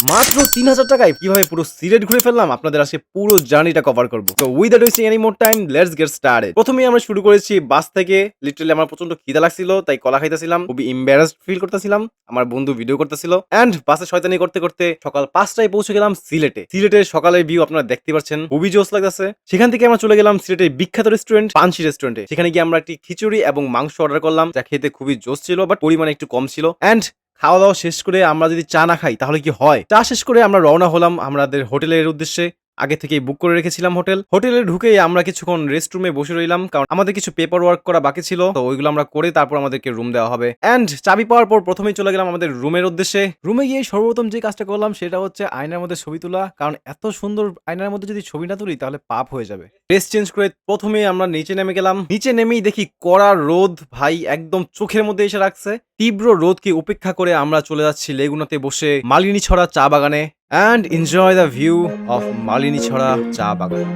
মাত্র তিন হাজার টাকায় কীভাবে পুরো সিলেট ঘুরে ফেললাম, আপনাদের আজকে পুরো জার্নিটা কভার করব। তো without wasting any more time let's get started প্রথমে আমরা শুরু করেছি বাস থেকে। লিটারালি আমার প্রচণ্ড খিদা লাগছিল, তাই কলা খাইতেছিলাম, খুবই এম্বারাসড ফিল করতেছিলাম, আমার বন্ধু ভিডিও করতেছিল। এন্ড বাসে শয়তানি করতে করতে সকাল পাঁচটায় পৌঁছে গেলাম সিলেটে। সিলেটের সকালের ভিউ আপনারা দেখতে পাচ্ছেন, খুবই জোস লাগতেছে। সেখান থেকে আমরা চলে গেলাম সিলেটের বিখ্যাত রেস্টুরেন্ট পানসি রেস্টুরেন্টে সেখানে গিয়ে আমরা একটি খিচুড়ি এবং মাংস অর্ডার করলাম, যা খেতে খুবই জোস ছিল বাট পরিমাণে একটু কম ছিল। এন্ড খাওয়া দাওয়া শেষ করে আমরা যদি চা না খাই, তাহলে কি হয়? চা শেষ করে আমরা রওনা হলাম আমাদের হোটেলের উদ্দেশ্যে। আগে থেকেই বুক করে রেখেছিলাম হোটেল। হোটেলে ঢুকেই আমরা কিছুক্ষণ রেস্ট রুমে বসে রইলাম, কারণ আমাদের কিছু পেপার ওয়ার্ক করা বাকি ছিল, তো ওইগুলো আমরা করে তারপর আমাদেরকে রুম দেওয়া হবে। এন্ড চাবি পাওয়ার পর প্রথমেই চলে গেলাম আমাদের রুমের উদ্দেশ্যে। রুমে গিয়ে সর্বপ্রথম যে কাজটা করলাম সেটা হচ্ছে আয়নার মধ্যে ছবি তোলা, কারণ এত সুন্দর আয়নার মধ্যে যদি ছবি না তুলি তাহলে পাপ হয়ে যাবে। ড্রেস চেঞ্জ করে প্রথমে আমরা নিচে নেমে গেলাম। নিচে নেমেই দেখি কড়া রোদ ভাই একদম চোখের মধ্যে এসে রাখছে। তীব্র রোদকে উপেক্ষা করে আমরা চলে যাচ্ছি লেগুনাতে বসে মালিনী ছড়া চা বাগানে। And enjoy the view of Malini Chhara চা বাগান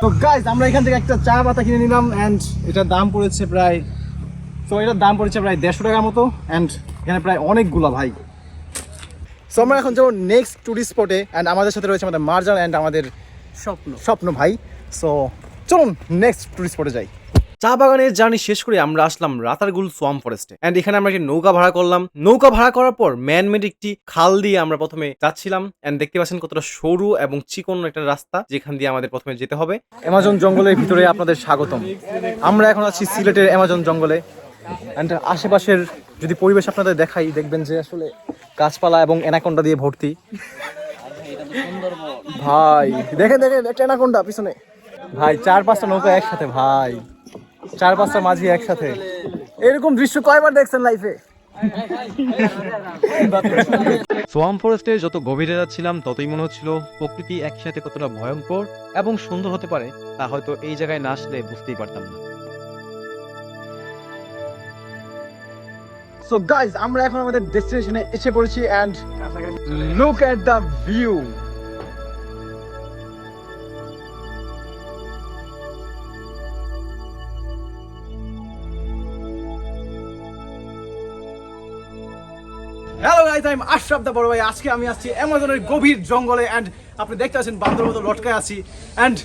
তো গাইজ আমরা এখান থেকে একটা চা পাতা কিনে নিলাম অ্যান্ড এটার দাম পড়েছে প্রায় তো এটার দাম পড়েছে প্রায় দেড়শো টাকার মতো অ্যান্ড এখানে প্রায় অনেকগুলো ভাই। সো আমরা এখন যাব নেক্সট টুরিস্ট স্পটে অ্যান্ড আমাদের সাথে রয়েছে আমাদের মার্জান অ্যান্ড আমাদের স্বপ্ন। স্বপ্ন ভাই। সো চলুন নেক্সট টুরিস্ট স্পটে যাই। চা বাগানের জার্নি শেষ করে আমরা আসলাম রাতারগুল সোয়াম ফরেস্টে এন্ড এখানে আমরা একটি নৌকা ভাড়া করলাম। নৌকা ভাড়া করার পর ম্যানমেড একটি খাল দিয়ে আমরা প্রথমে যাচ্ছিলাম। এন্ড দেখতে পাচ্ছেন কতটা সরু এবং চিকন একটা রাস্তা যেখান দিয়ে আমাদের প্রথমে যেতে হবে। অ্যামাজন জঙ্গলের ভিতরে আপনাদের স্বাগতম। আমরা এখন আছি সিলেটের অ্যামাজন জঙ্গলে। অ্যান্ড আশেপাশের যদি পরিবেশ আপনাদের দেখাই, দেখবেন যে আসলে গাছপালা এবং অ্যানাকোন্ডা দিয়ে ভর্তি। ভাই, দেখেন দেখেন, একটা অ্যানাকোন্ডা পিছনে। ভাই, চার পাঁচটা নৌকা একসাথে, ভাই। চার পাঁচটা মাঝি একসাথে। এরকম দৃশ্য কয়বার দেখছেন লাইফে সোয়াম ফরেস্টে যত গভীরে যাচ্ছিলাম, ততই মনে হচ্ছিল প্রকৃতি একসাথে কতটা ভয়ঙ্কর এবং সুন্দর হতে পারে, তা হয়তো এই জায়গায় না আসলে বুঝতেই পারতাম না। সো গাইজ আমরা এখন আমাদের ডেস্টিনেশনে এসে পড়েছি and look at the view hello guys I am Ashraf দা বড় ভাই আজকে আমি আসছি অ্যামাজনের গভীর জঙ্গলে এন্ড আপনি দেখতে পাচ্ছেন বান্দর মতো লটকায় আছি এন্ড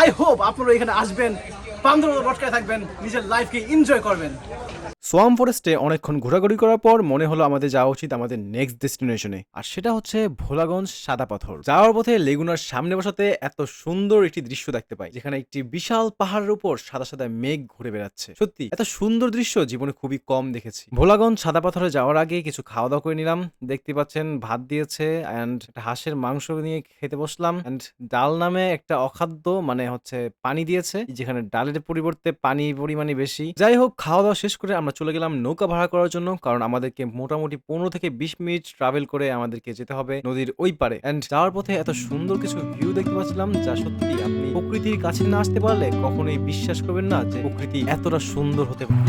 আই হোপ আপনারা এখানে আসবেন বান্দর মতো লটকায় থাকবেন, নিজের লাইফকে এনজয় করবেন। সোয়াম ফরেস্টে অনেকক্ষণ ঘোরাঘুরি করার পর মনে হলো আমাদের যাওয়া উচিত আমাদের নেক্সট ডেস্টিনেশনে আর সেটা হচ্ছে ভোলাগঞ্জ সাদা পাথর। যাওয়ার পথে লেগুনার সামনে বসাতে এত সুন্দর একটি দৃশ্য দেখতে পাই, যেখানে একটি বিশাল পাহাড়ের উপর সাদা সাদা মেঘ ঘুরে বেড়াচ্ছে। সত্যি, এত সুন্দর দৃশ্য জীবনে খুবই কম দেখেছি। ভোলাগঞ্জ সাদা পাথরে যাওয়ার আগে কিছু খাওয়া দাওয়া করে নিলাম। দেখতে পাচ্ছেন, ভাত দিয়েছে অ্যান্ড একটা হাঁসের মাংস নিয়ে খেতে বসলাম অ্যান্ড ডাল নামে একটা অখাদ্য মানে হচ্ছে পানি দিয়েছে, যেখানে ডালের পরিবর্তে পানি পরিমাণে বেশি। যাই হোক খাওয়া দাওয়া শেষ করে আমরা চলে গেলাম নৌকা ভাড়া করার জন্য, কারণ আমাদেরকে মোটামুটি পনেরো থেকে বিশ মিনিট ট্রাভেল করে আমাদেরকে যেতে হবে নদীর ওই পারে অ্যান্ড যাওয়ার পথে এত সুন্দর কিছু ভিউ দেখতে পাচ্ছিলাম, যা সত্যি আপনি প্রকৃতির কাছে না আসতে পারলে কখনোই বিশ্বাস করবেন না যে প্রকৃতি এতটা সুন্দর হতে পারে।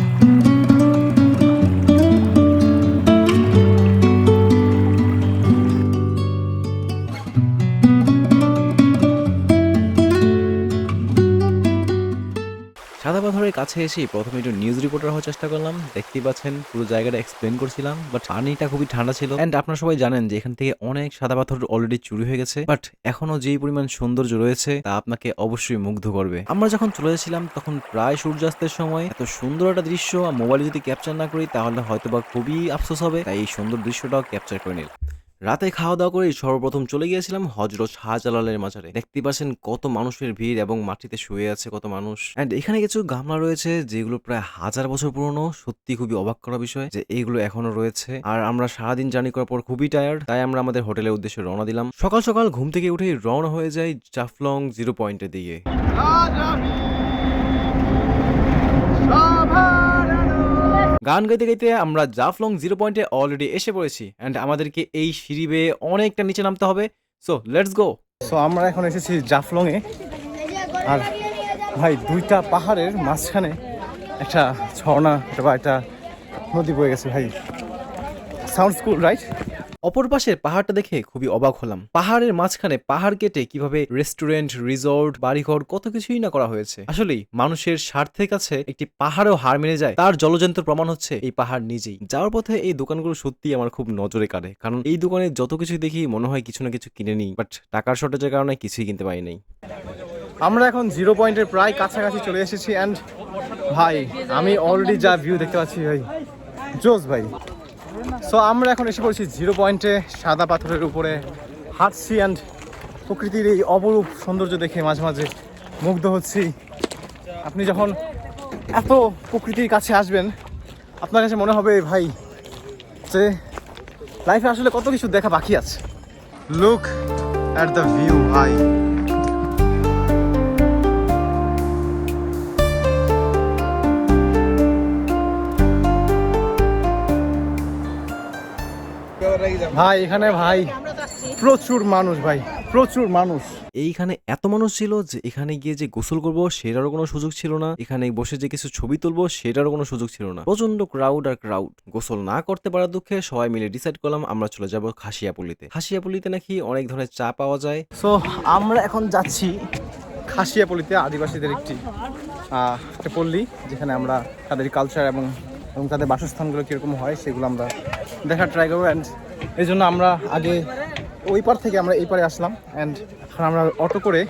সাদা কাছে এসে প্রথমে একটু নিউজ রিপোর্টার হওয়ার চেষ্টা করলাম। দেখতেই পাচ্ছেন, পুরো জায়গাটা এক্সপ্লেন করছিলাম বাট পানিটা খুবই ঠান্ডা ছিল। এন্ড আপনারা সবাই জানেন যে এখান থেকে অনেক সাদা পাথর অলরেডি চুরি হয়ে গেছে বাট এখনও যেই পরিমাণ সৌন্দর্য রয়েছে, তা আপনাকে অবশ্যই মুগ্ধ করবে। আমরা যখন চলে যাচ্ছিলাম তখন প্রায় সূর্যাস্তের সময় এত সুন্দর একটা দৃশ্য মোবাইলে যদি ক্যাপচার না করি, তাহলে হয়তোবা খুবই আফসোস হবে। তাই এই সুন্দর দৃশ্যটাও ক্যাপচার করে নিলাম। রাতে খাওয়া দাওয়া করে সর্বপ্রথম চলে গিয়েছিলাম হজরত শাহজালালের মাজারে। দেখতে পাচ্ছেন কত মানুষের ভিড় এবং মাটিতে শুয়ে আছে কত মানুষ। অ্যান্ড এখানে কিছু গামলা রয়েছে যেগুলো প্রায় হাজার বছর পুরনো। সত্যি খুবই অবাক করা বিষয় যে এইগুলো এখনও রয়েছে। আর আমরা সারাদিন জার্নি করার পর খুবই টায়ার্ড তাই আমরা আমাদের হোটেলের উদ্দেশ্যে রওনা দিলাম। সকাল সকাল ঘুম থেকে উঠেই রওনা হয়ে যাই জাফলং জিরো পয়েন্টের দিকে। গান গাইতে গাইতে আমরা জাফলং জিরো পয়েন্টে অলরেডি এসে পড়েছি অ্যান্ড আমাদেরকে এই সিঁড়ি বেয়ে অনেকটা নিচে নামতে হবে। সো লেটস গো সো আমরা এখন এসেছি জাফলংয়ে, আর ভাই, দুইটা পাহাড়ের মাঝখানে একটা ঝর্ণা বা একটা নদী বয়ে গেছে, ভাই। সাউন্ড স্কুল রাইট অপর পাশের পাহাড়টা দেখে খুবই অবাক হলাম। পাহাড়ের মাঝখানে পাহাড় কেটে কীভাবে রেস্টুরেন্ট, রিসোর্ট, বাড়িঘর কত কিছুই না করা হয়েছে। আসলেই মানুষের স্বার্থের কাছে একটি পাহাড়ও হার মেনে যায়, তার জলজন্ত প্রমাণ হচ্ছে এই পাহাড় নিজেই। যাওয়ার পথে এই দোকানগুলো সত্যি আমার খুব নজরে কাড়ে, কারণ এই দোকানে যত কিছু দেখি মনে হয় কিছু না কিছু কিনে নিই বাট টাকার শর্টেজের কারণে কিছুই কিনতে পারি নাই। আমরা এখন জিরো পয়েন্টের প্রায় কাছাকাছি চলে এসেছি অ্যান্ড ভাই, আমি অলরেডি যা ভিউ দেখতে পাচ্ছি, ভাই। জোস, ভাই। সো আমরা এখন এসে পড়েছি জিরো পয়েন্টে সাদা পাথরের উপরে। হাঁটছি অ্যান্ড প্রকৃতির এই অপরূপ সৌন্দর্য দেখে মাঝে মাঝে মুগ্ধ হচ্ছি। আপনি যখন এত প্রকৃতির কাছে আসবেন, আপনার কাছে মনে হবে, ভাই, যে লাইফে আসলে কত কিছু দেখা বাকি আছে। লুক অ্যাট দ্য ভিউ ভাই। ভাই এখানে ভাই। প্রচুর মানুষ ভাই প্রচুর মানুষ। এইখানে এত মানুষ ছিল যে এখানে গিয়ে যে গোসল করব সেটারও কোনো সুযোগ ছিল না। এখানে বসে যে কিছু ছবি তুলবো সেটারও কোনো সুযোগ ছিল না। প্রচণ্ড ক্রাউড আর ক্রাউড গোসল না করতে পারার দুঃখে সবাই মিলে ডিসাইড করলাম আমরা চলে যাব খাসিয়াপল্লিতে। খাসিয়াপল্লিতে নাকি অনেক ধরনের চা পাওয়া যায়। সো আমরা এখন যাচ্ছি খাসিয়াপল্লিতে আদিবাসীদের একটি একটা পল্লী যেখানে আমরা তাদের কালচার এবং এবং তাদের বাসস্থানগুলো কীরকম হয় সেগুলো আমরা দেখার ট্রাই করব। অ্যান্ড এই জন্য আমরা আগে ওই পার থেকে আমরা এই পারে আসলাম অ্যান্ড এখন আমরা অটো করে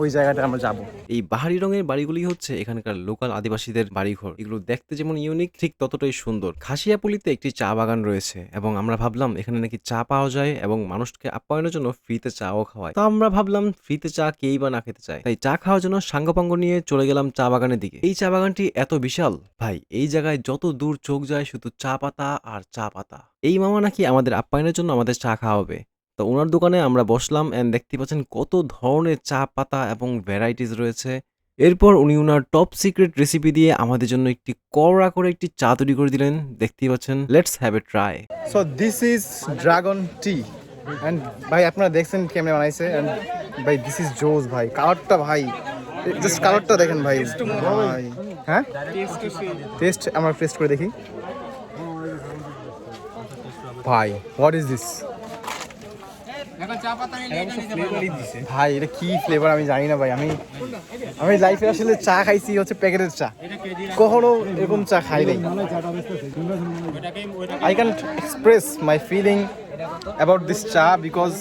ওই জায়গাটা আমরা যাব। এই বাহারি রঙের বাড়িগুলি হচ্ছে এখানকার লোকাল আদিবাসীদের বাড়িঘর। এগুলো দেখতে যেমন ইউনিক ঠিক ততটাই সুন্দর। খাসিয়াপল্লিতে একটি চা বাগান রয়েছে এবং আমরা ভাবলাম এখানে নাকি চা পাওয়া যায় এবং মানুষকে আপ্যায়নের জন্য ফ্রিতে চাও খাওয়ায়। তো আমরা ভাবলাম ফ্রিতে চা কেই বা না খেতে চায়। তাই চা খাওয়ার জন্য সাঙ্গপাঙ্গ নিয়ে চলে গেলাম চা বাগানের দিকে। এই চা বাগানটি এত বিশাল। ভাই, এই জায়গায় যত দূর চোখ যায় শুধু চা পাতা আর চা পাতা। এই মামা নাকি আমাদের আপ্যায়নের জন্য আমাদের চা খাওয়াবে। তো ওনার দোকানে আমরা বসলাম অ্যান্ড দেখতে পাচ্ছেন কত ধরনের চা পাতা এবং ভ্যারাইটিস রয়েছে। এরপর উনি ওনার টপ সিক্রেট রেসিপি দিয়ে আমাদের জন্য একটি কড়া করে একটি চা তৈরি করে দিলেন। দেখতেই পাচ্ছেন let's have a try so this is dragon tea and ভাই আপনারা দেখছেন কেমনে বানাইছে অ্যান্ড ভাই দিস ইজ জোস ভাই কালারটা ভাই জাস্ট কালারটা দেখেন ভাই। ভাই হ্যাঁ? টেস্ট আমরা টেস্ট করে দেখি। ভাই হোয়াট ইজ দিস ভাই এটা কি ফ্লেভার আমি জানি না ভাই। আমি আমি লাইফে আসলে চা খাইছি হচ্ছে প্যাকেটের চা। কখনো এরকম চা খাই নাই। I can't express my feeling about this cha because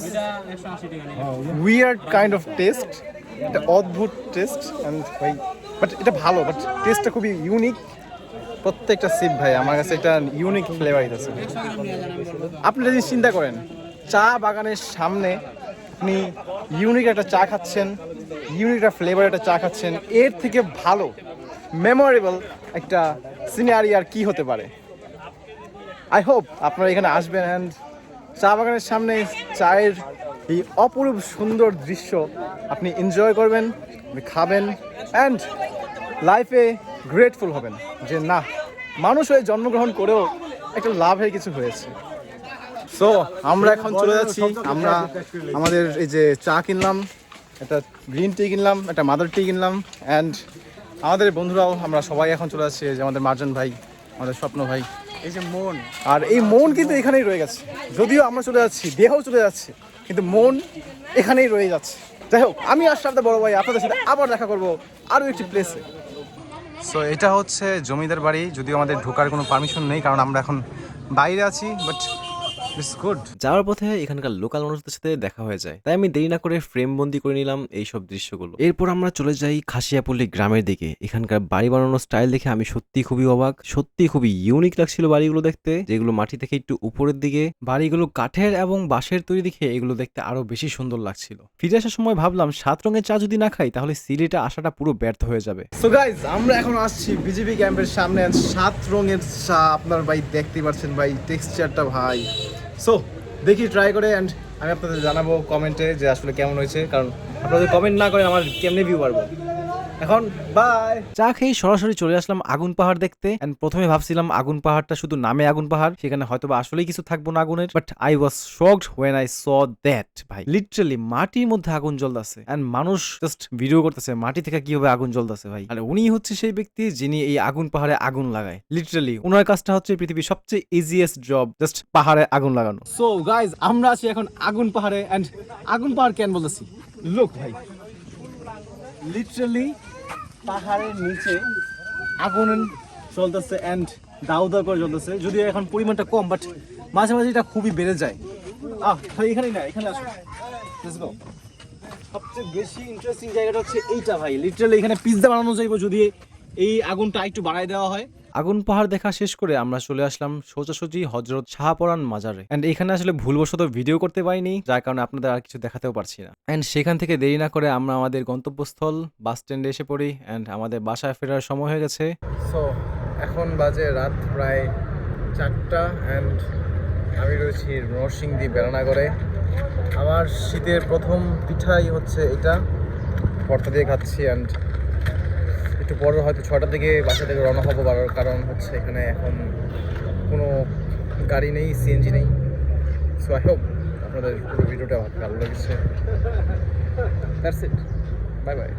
weird kind of taste এটা অদ্ভুত টেস্ট ভাই বাট এটা ভালো বাট টেস্টটা খুবই ইউনিক প্রত্যেকটা সিপ ভাই আমার কাছে একটা ইউনিক ফ্লেভার আছে আপনি যদি চিন্তা করেন চা বাগানের সামনে আপনি ইউনিক একটা চা খাচ্ছেন ইউনিক একটা ফ্লেভার একটা চা খাচ্ছেন। এর থেকে ভালো মেমোরেবল একটা সিনারি আর কি হতে পারে? আই হোপ আপনারা এখানে আসবেন অ্যান্ড চা বাগানের সামনে চায়ের এই অপরূপ সুন্দর দৃশ্য আপনি এনজয় করবেন খাবেন অ্যান্ড লাইফে গ্রেটফুল হবেন যে না, মানুষ হয়ে জন্মগ্রহণ করেও একটা লাভের কিছু হয়েছে। সো আমরা এখন চলে যাচ্ছি। আমরা আমাদের এই যে চা কিনলাম একটা গ্রিন টি কিনলাম একটা মাদার টি কিনলাম অ্যান্ড আমাদের বন্ধুরাও আমরা সবাই এখন চলে যাচ্ছি। যে আমাদের মার্জন ভাই আমাদের স্বপ্ন ভাই। এই যে মন। আর এই মন কিন্তু এখানেই রয়ে গেছে। যদিও আমরা চলে যাচ্ছি দেহও চলে যাচ্ছে কিন্তু মন এখানেই রয়ে যাচ্ছে। যাই হোক আমি আশরাফদা বড় ভাই আপনাদের সাথে আবার দেখা করব আরও একটি প্লেসে সো এটা হচ্ছে জমিদার বাড়ি যদিও আমাদের ঢোকার কোনো পারমিশন নেই কারণ আমরা এখন বাইরে আছি বাট গুড যাওয়ার পথে এখানকার লোকাল মানুষদের সাথে দেখা হয়ে যায়। তাই আমি দেরি না করে ফ্রেম বন্দি করে নিলাম এই সব দৃশ্যগুলো। এরপর আমরা চলে যাই খাসিয়াপল্লী গ্রামের দিকে। এখানকার বাড়ি বানানোর স্টাইল দেখে আমি সত্যি খুবই অবাক সত্যি খুবই ইউনিক লাগছিল বাড়িগুলো দেখতে যেগুলো মাটি থেকে একটু উপরের দিকে বাড়িগুলো কাঠের এবং বাঁশের তৈরি দেখে এগুলো দেখতে আরও বেশি সুন্দর লাগছিল। ফিরে আসার সময় ভাবলাম সাত রঙের চা যদি না খাই তাহলে সিলেটে আসাটা পুরো ব্যর্থ হয়ে যাবে। সো গাইজ আমরা এখন আসছি বিজেপি ক্যাম্পের সামনে সাত রঙের চা আপনার ভাই দেখতেই পাচ্ছেন ভাই টেক্সচারটা ভাই। সো দেখি ট্রাই করে অ্যান্ড আমি আপনাদের জানাব কমেন্টে যে আসলে কেমন হয়েছে। কারণ আপনাদের কমেন্ট না করে আমার কেমনে ভিউ পারব এখন বাই চা খেয়ে সরাসরি চলে আসলাম আগুন পাহাড় দেখতে এন্ড প্রথমে ভাবছিলাম আগুন পাহাড়টা শুধু নামে আগুন পাহাড় সেখানে হয়তো বা আসলেই কিছু থাকব না আগুনের but I was shocked when I saw that ভাই। লিটারালি মাটির মধ্যে আগুন জ্বলতেছে এন্ড মানুষ জাস্ট ভিডিও করতেছে মাটি থেকে কীভাবে আগুন জ্বলতেছে ভাই। আর উনি হচ্ছে সেই ব্যক্তি যিনি এই আগুন পাহাড়ে আগুন লাগায়। লিটারালি ওনার কাজটা হচ্ছে পৃথিবীর সবচেয়ে ইজিয়েস্ট জব জাস্ট পাহাড়ে আগুন লাগানো। সো গাইজ আমরা আছি এখন আগুন পাহাড়ে এন্ড আগুন পাহাড় কেন বলতেছি? লুক ভাই লিটারালি পাহাড়ের নিচে আগুন চলতেছে অ্যান্ড দাউ দাউ করে চলতেছে যদিও এখন পরিমাণটা কম বাট মাঝে মাঝে এটা খুবই বেড়ে যায়। আহ এখানে এখানেই না, এখানে আসো। সবচেয়ে বেশি ইন্টারেস্টিং জায়গাটা হচ্ছে এইটা, ভাই। লিটারালি এখানে পিৎজা বানানো যাইব যদি এই আগুনটা একটু বাড়ায় দেওয়া হয়। আগুন পাহাড় দেখা শেষ করে আমরা চলে আসলাম সোজাসুজি হজরত শাহপরান মাজারে। এন্ড এখানে আসলে ভুলবশত ভিডিও করতে পারিনি, যার কারণে আপনাদের আর কিছু দেখাতেও পারছি না। এন্ড সেখান থেকে দেরি না করে আমরা আমাদের গন্তব্যস্থল বাস স্ট্যান্ডে এসে পড়ি এন্ড আমাদের বাসায় ফেরার সময় হয়ে গেছে। সো এখন বাজে রাত প্রায় চারটা অ্যান্ড আমি রয়েছি নরসিংদী বেড়ানাগরে আমার শীতের প্রথম পিঠাই হচ্ছে এটা। ভর্তা দিয়ে খাচ্ছি অ্যান্ড একটু পরে হয়তো ছটা থেকে বাসা থেকে রওনা হব বাড়ার কারণ হচ্ছে এখানে এখন কোনো গাড়ি নেই সিএনজি নেই। সো আই হোপ আপনাদের পুরো ভিডিওটা ভালো লেগেছে। Bye bye